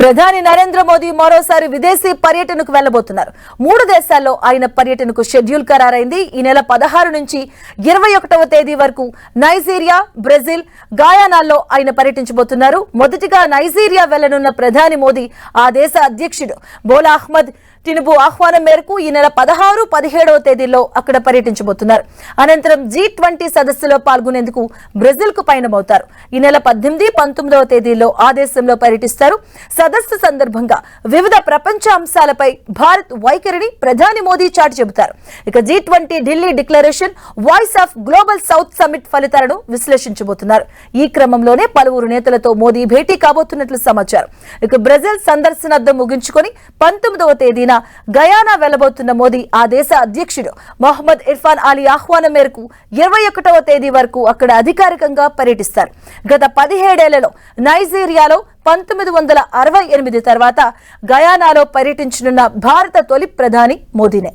ప్రధాని నరేంద్ర మోదీ మరోసారి విదేశీ పర్యటనకు వెళ్ళబోతున్నారు మూడు దేశాల్లో ఆయన పర్యటనకు షెడ్యూల్ ఖరారైంది. ఈ నెల పదహారు నుంచి ఇరవై ఒకటవ తేదీ వరకు నైజీరియా బ్రెజిల్ గాయానాల్లో ఆయన పర్యటించబోతున్నారు. మొదటిగా నైజీరియా వెళ్ళనున్న ప్రధాని మోదీ ఆ దేశ అధ్యక్షుడు బోలా అహ్మద్ టినుబు ఆహ్వానం మేరకు ఈ నెల పదహారు పదిహేడవ తేదీల్లో అక్కడ పర్యటించబోతున్నారు. అనంతరం జీ ట్వంటీ సదస్సులో పాల్గొనేందుకు బ్రెజిల్కు పయనమవుతారు. ఈ నెల పద్దెనిమిది పంతొమ్మిదవ తేదీల్లో ఆ దేశంలో పర్యటిస్తారు. సదస్సు సందర్భంగా వివిధ ప్రపంచ అంశాలపై భారత్ వైఖరిని ప్రధాని మోదీ చాటి చెబుతారు. ఇక G twenty Delhi declaration voice of global south summit ఫలితాలను విశ్లేషించబోతున్నారు. ఈ క్రమంలోనే పలువురు నేతలతో మోదీ భేటీ కాబోతున్నట్లు సమాచారం. ఇక బ్రెజిల్ సందర్శనార్థం ముగించుకొని పంతొమ్మిదవ తేదీన గయానా వెళ్ళబోతున్న మోదీ ఆ దేశ అధ్యక్షుడు మొహమ్మద్ ఇర్ఫాన్ అలీ ఆహ్వానం మేరకు ఇరవై ఒకటవ తేదీ వరకు అక్కడ అధికారికంగా పర్యటిస్తారు. గత పదిహేడేళ్ళలో నైజీరియాలో పంతొమ్మిది వందల అరవై ఎనిమిది తర్వాత గయానాలో పర్యటించనున్న భారత తొలి ప్రధాని మోదీనే.